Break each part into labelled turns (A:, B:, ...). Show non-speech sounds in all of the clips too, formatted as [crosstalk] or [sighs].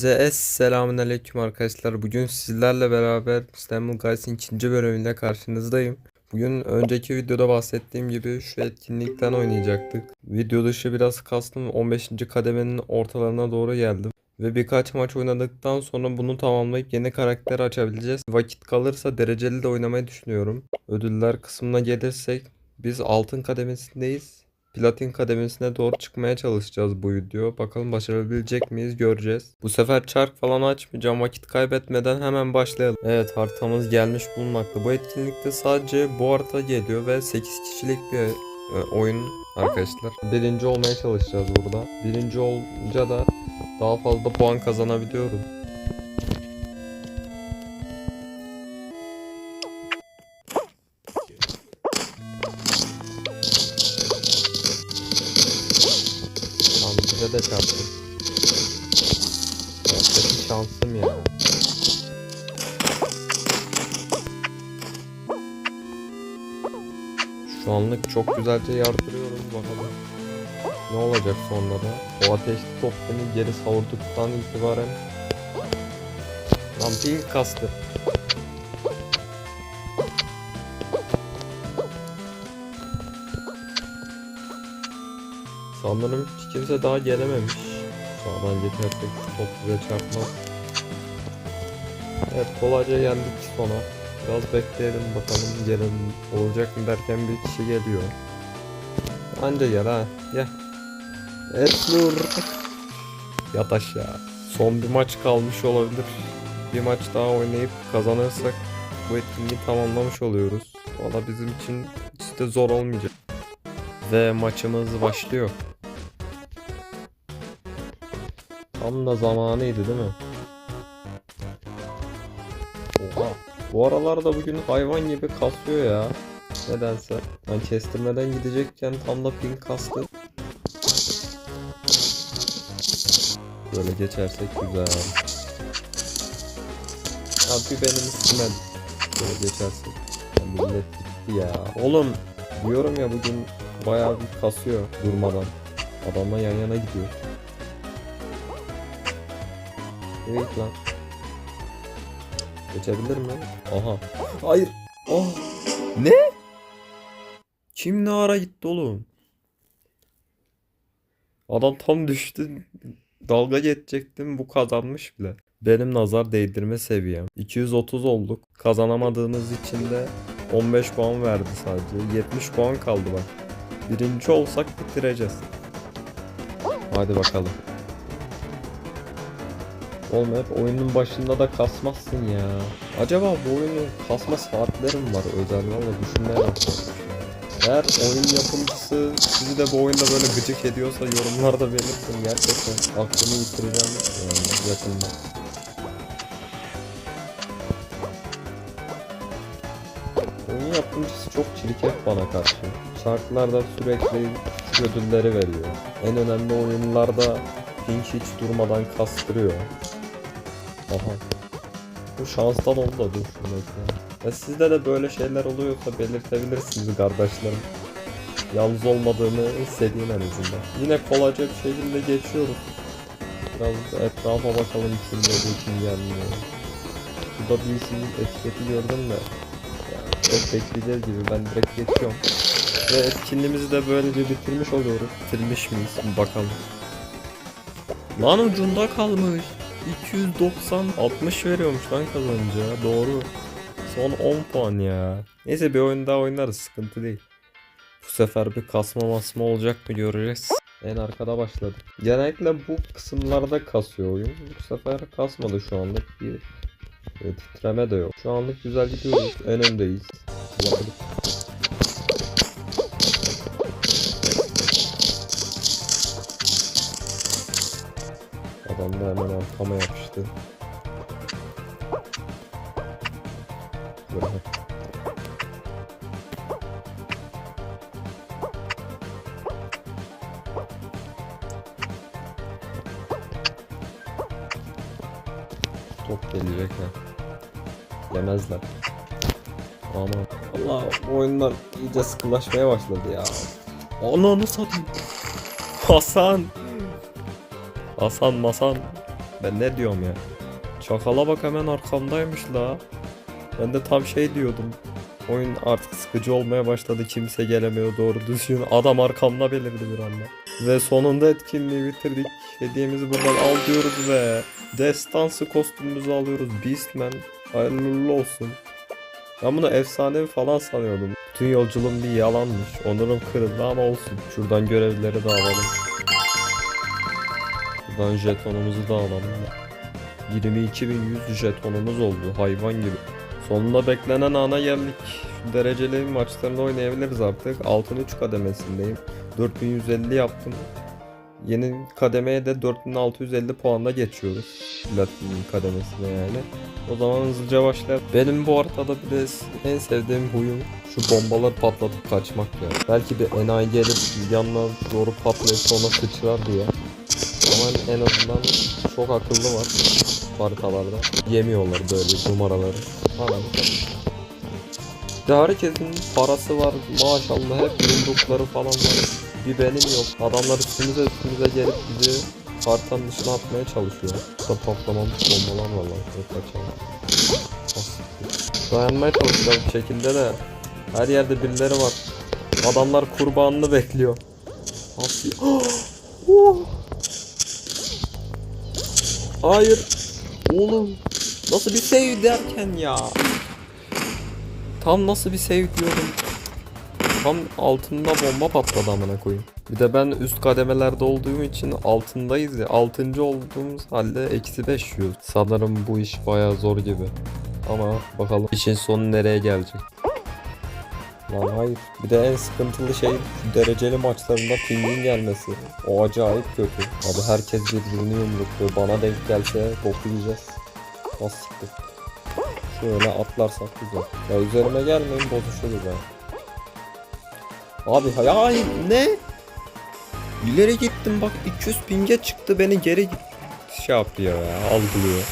A: Size selamünaleyküm arkadaşlar. Bugün sizlerle beraber İstanbul Guys'in ikinci bölümünde karşınızdayım. Bugün önceki videoda bahsettiğim gibi şu etkinlikten oynayacaktık. Video dışı biraz kastım 15. kademenin ortalarına doğru geldim. Ve birkaç maç oynadıktan sonra bunu tamamlayıp yeni karakter açabileceğiz. Vakit kalırsa dereceli de oynamayı düşünüyorum. Ödüller kısmına gelirsek biz altın kademesindeyiz. Platin kademesine doğru çıkmaya çalışacağız bu video. Bakalım başarabilecek miyiz göreceğiz. Bu sefer çark falan açmayacağım. Vakit kaybetmeden hemen başlayalım. Evet haritamız gelmiş bulunmakta. Bu etkinlikte sadece bu harita geliyor ve 8 kişilik bir e, oyun arkadaşlar. Birinci olmaya çalışacağız burada. Birinci olunca da daha fazla puan kazanabiliyorum. De çarptı. Gerçekten şansım ya. Şu anlık çok güzelce yardırıyorum bakalım. Ne olacak sonra da? O ateşli top beni geri savurduktan itibaren Lan ping kastı. Sanırım hiç kimse daha gelememiş. Sağdan geçersek top bize çarpmaz. Evet kolayca yendik sona. Biraz bekleyelim bakalım gelen olacak mı derken bir kişi geliyor. Anca gel ha gel. Esnur. Yat aşağı. Son bir maç kalmış olabilir. Bir maç daha oynayıp kazanırsak bu etkinliği tamamlamış oluyoruz. Valla bizim için de zor olmayacak. Ve maçımız başlıyor. Tam da zamanıydı değil mi? Oha. Bu aralarda bugün hayvan gibi kasıyor ya. Nedense. Ben kestirmeden gidecekken tam da ping kastı. Böyle geçersek güzel. Abi benim üstüme böyle geçersek. Ya millet gitti ya. Oğlum diyorum ya bugün bayağı bir kasıyor durmadan. Adamla yan yana gidiyor. Evet lan. Geçebilir mi? Aha. Hayır. Oh. Ne? Kim ne ara gitti oğlum? Adam tam düştü. Dalga geçecektim. Bu kazanmış bile. Benim nazar değdirme seviyem. 230 olduk. Kazanamadığımız için de 15 puan verdi sadece. 70 puan kaldı bak. Birinci olsak bitireceğiz. Hadi bakalım. Oğlum hep oyunun başında da kasmazsın ya. Acaba bu oyunun kasma saatleri mi var özel valla düşünmeye. Eğer oyun yapımcısı sizi de bu oyunda böyle gıcık ediyorsa yorumlarda belirtin. Gerçekten aklımı yitireceğim yani yakında. Oyun yapımcısı çok çirkef bana karşı. Şarkılarda sürekli şu ödülleri veriyor. En önemli oyunlarda Pink hiç durmadan kastırıyor. Aha. Bu şanstan oldu da dur. Ya sizde de böyle şeyler oluyorsa belirtebilirsiniz kardeşlerim. Yalnız olmadığımı hissedeyim en azından. Yine kolayca bir şekilde geçiyoruz. Biraz da etrafa bakalım kim geliyor kim gelmiyor. Burada bir isim etiketi gördüm de. Yani bekleyeceğiz gibi ben direkt geçiyorum. Ve etkinliğimizi de böylece bitirmiş oluyoruz. Bitirmiş miyiz? Bakalım. Lan ucunda kalmış. 290 60 veriyormuş lan kazanınca. Doğru. Son 10 puan ya. Neyse bir oyun daha oynarız sıkıntı değil. Bu sefer bir kasma masma olacak mı göreceğiz. En arkada başladık. Genellikle bu kısımlarda kasıyor oyun. Bu sefer kasmadı şu anlık bir e, titreme de yok. Şu anlık güzel gidiyoruz. En öndeyiz. Bulamadık. Adam da hemen arkama yapıştı. Top gelecek ha. Yemezler. Aman. Allah oyunlar iyice sıkılaşmaya başladı ya. Ananı satayım. Hasan. Hasan masan. Ben ne diyorum ya? Çakala bak hemen arkamdaymış la. Ben de tam şey diyordum. Oyun artık sıkıcı olmaya başladı. Kimse gelemiyor doğru düzgün. Adam arkamda belirdi bir anda. Ve sonunda etkinliği bitirdik. Hediyemizi buradan al diyoruz ve destansı kostümümüzü alıyoruz. Beastman. Hayırlı olsun. Ben bunu efsanevi falan sanıyordum. Bütün yolculuğum bir yalanmış. Onurum kırıldı ama olsun. Şuradan görevleri de alalım. Buradan jetonumuzu da alalım. 22.100 jetonumuz oldu hayvan gibi. Sonunda beklenen ana geldik. Şu dereceli maçlarını oynayabiliriz artık. Altın 3 kademesindeyim. 4150 yaptım. Yeni kademeye de 4650 puanla geçiyoruz. Platinum kademesine yani. O zaman hızlıca başlayalım. Benim bu haritada bir de en sevdiğim huyum şu bombaları patlatıp kaçmak ya. Belki bir enayi gelip yanına doğru patlayıp sonra sıçrar diye. Ama en azından çok akıllı var haritalarda. Yemiyorlar böyle numaraları. Falan. De herkesin parası var maşallah hep yumrukları falan var. Bir benim yok. Adamlar üstümüze üstümüze gelip bizi haritanın dışına atmaya çalışıyor. Burada patlamamış bombalar var lan. Kaçalım. Dayanmaya çalışacağız bir şekilde de her yerde birileri var. Adamlar kurbanını bekliyor. Nasıl? [gasps] Hayır. Oğlum. Nasıl bir save derken ya. Tam nasıl bir save diyorum. Tam altında bomba patladı amına koyayım. Bir de ben üst kademelerde olduğum için altındayız ya. Altıncı olduğumuz halde eksi 5 yiyoruz. Sanırım bu iş bayağı zor gibi. Ama bakalım işin sonu nereye gelecek. Lan hayır. Bir de en sıkıntılı şey dereceli maçlarında pingin gelmesi. O acayip kötü. Abi herkes birbirini yumrukluyor. Bana denk gelse boku yiyeceğiz. Nasıl siktir. Şöyle atlarsak güzel. Ya üzerime gelmeyin bozuşuruz ha. Abi hay ay ne? İleri gittim bak 200 pinge çıktı beni geri şey yapıyor ya algılıyor.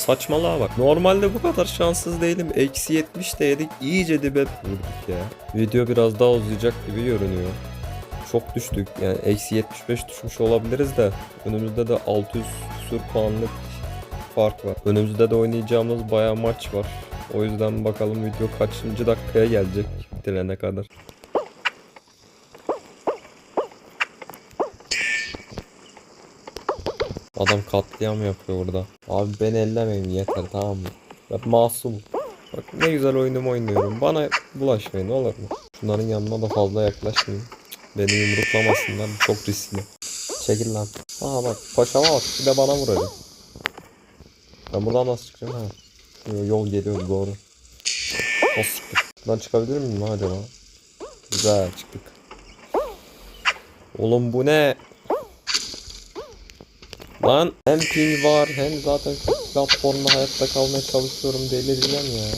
A: Saçmalığa bak. Normalde bu kadar şanssız değilim. Eksi 70 de. İyice dibe vurduk ya. Video biraz daha uzayacak gibi görünüyor. Çok düştük. Yani eksi 75 düşmüş olabiliriz de. Önümüzde de 600 küsur puanlık fark var. Önümüzde de oynayacağımız bayağı maç var. O yüzden bakalım video kaçıncı dakikaya gelecek bitirene kadar. Adam katliam yapıyor burada. Abi beni ellemeyin yeter tamam mı? Ben masum. Bak ne güzel oyunumu oynuyorum. Bana bulaşmayın olur mu? Şunların yanına da fazla yaklaşmayın. Beni yumruklamasınlar çok riskli. Çekil lan. Aha bak paşama bak bir de bana vuracak. Ben buradan nasıl çıkacağım ha? Yo, Yol geliyor doğru. O siktir. Buradan çıkabilir miyim acaba? Güzel çıktık. Oğlum bu ne? Lan hem ping var hem zaten platformda hayatta kalmaya çalışıyorum delireceğim ya.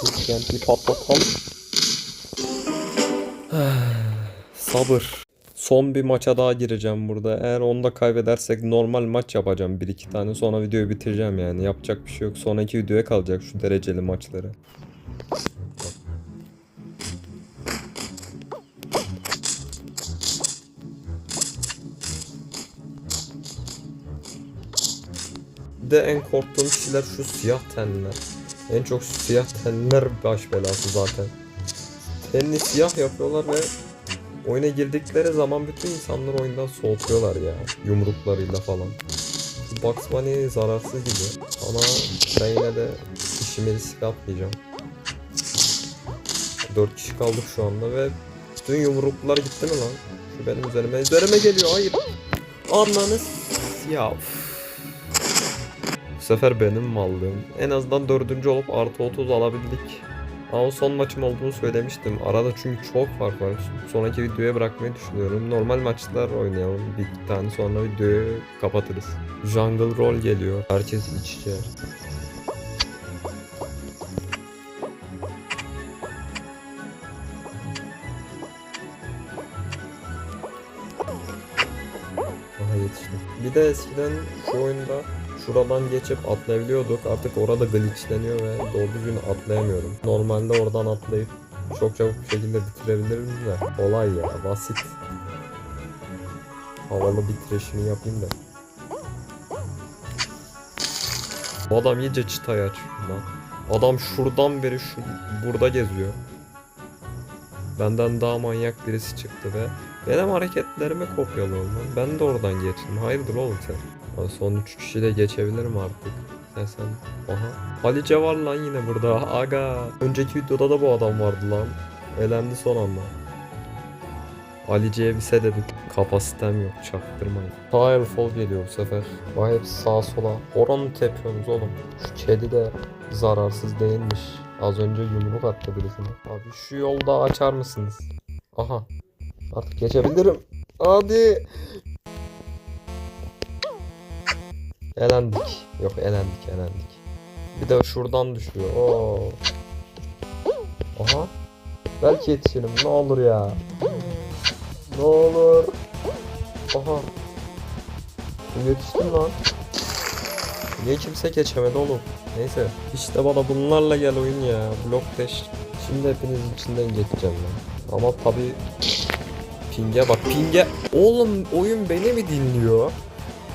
A: Şu TNT'yi patlatalım. [sighs] Sabır. Son bir maça daha gireceğim burada. Eğer onu da kaybedersek normal maç yapacağım. Bir iki tane sonra videoyu bitireceğim yani. Yapacak bir şey yok. Sonraki videoya kalacak şu dereceli maçları. De en korktuğum kişiler şu siyah tenliler. En çok siyah tenliler baş belası zaten. Tenini siyah yapıyorlar ve oyuna girdikleri zaman bütün insanları oyundan soğutuyorlar ya. Yumruklarıyla falan. Bugs Bunny zararsız gibi. Ama ben yine de işimi riske atmayacağım. 4 kişi kaldık şu anda ve bütün yumruklar gitti mi lan? Şu benim üzerime. Üzerime geliyor hayır. Ananı s- ya. üf. Sefer benim mallığım. En azından dördüncü olup artı 30 alabildik. Ama son maçım olduğunu söylemiştim. Arada çünkü çok fark var. Sonraki videoya bırakmayı düşünüyorum. Normal maçlar oynayalım. Bir iki tane sonra videoyu kapatırız. Jungle Roll geliyor. Herkes iç içe. Aha yetiştim. Bir de eskiden şu oyunda şuradan geçip atlayabiliyorduk. Artık orada glitchleniyor ve doğru düzgün atlayamıyorum. Normalde oradan atlayıp çok çabuk bir şekilde bitirebilirim de. Kolay ya basit. Havalı bitirişini yapayım da. Bu adam iyice çıtayı açıyor lan. Adam şuradan beri şu burada geziyor. Benden daha manyak birisi çıktı ve benim hareketlerimi kopyalıyor lan. Ben de oradan geçtim. Hayırdır oğlum sen? Son 3 kişiyle geçebilirim artık. Sen sen. Aha. Halice var lan yine burada. Aga. Önceki videoda da bu adam vardı lan. Elendi son anda. Alice'ye bir se dedik. Kapasitem yok çaktırmayın. Firefall geliyor bu sefer. Vay hep sağa sola. Oranı tepiyorsunuz oğlum. Şu kedi de zararsız değilmiş. Az önce yumruk attı birisine. Abi şu yolda açar mısınız? Aha. Artık geçebilirim. Hadi. Elendik. Yok elendik elendik. Bir de şuradan düşüyor. Oo. Aha. Belki yetişirim. Ne olur ya. Ne olur. Aha. Yetiştim lan. Niye kimse geçemedi oğlum? Neyse. İşte bana bunlarla gel oyun ya. Block dash. Şimdi hepinizin içinden geçeceğim lan. Ama tabi Ping'e bak ping'e. Oğlum oyun beni mi dinliyor?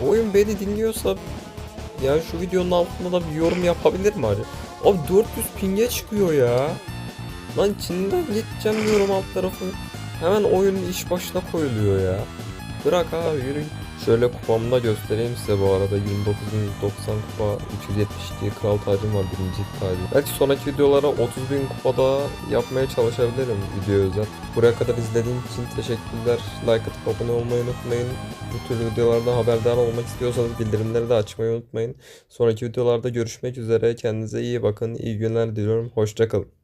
A: Oyun beni dinliyorsa ya şu videonun altında da bir yorum yapabilir mi acaba? Abi 400 ping'e çıkıyor ya. Lan Çin'den geçeceğim diyorum alt tarafı. Hemen oyun iş başına koyuluyor ya. Bırak abi yürü. Şöyle kupamı da göstereyim size bu arada. 29.90 kupa 372 kral tacım var birinci tacım. Belki sonraki videolara 30.000 kupada yapmaya çalışabilirim video özel. Buraya kadar izlediğin için teşekkürler. Like atıp abone olmayı unutmayın. Bu tür videolardan haberdar olmak istiyorsanız bildirimleri de açmayı unutmayın. Sonraki videolarda görüşmek üzere. Kendinize iyi bakın. İyi günler diliyorum. Hoşçakalın.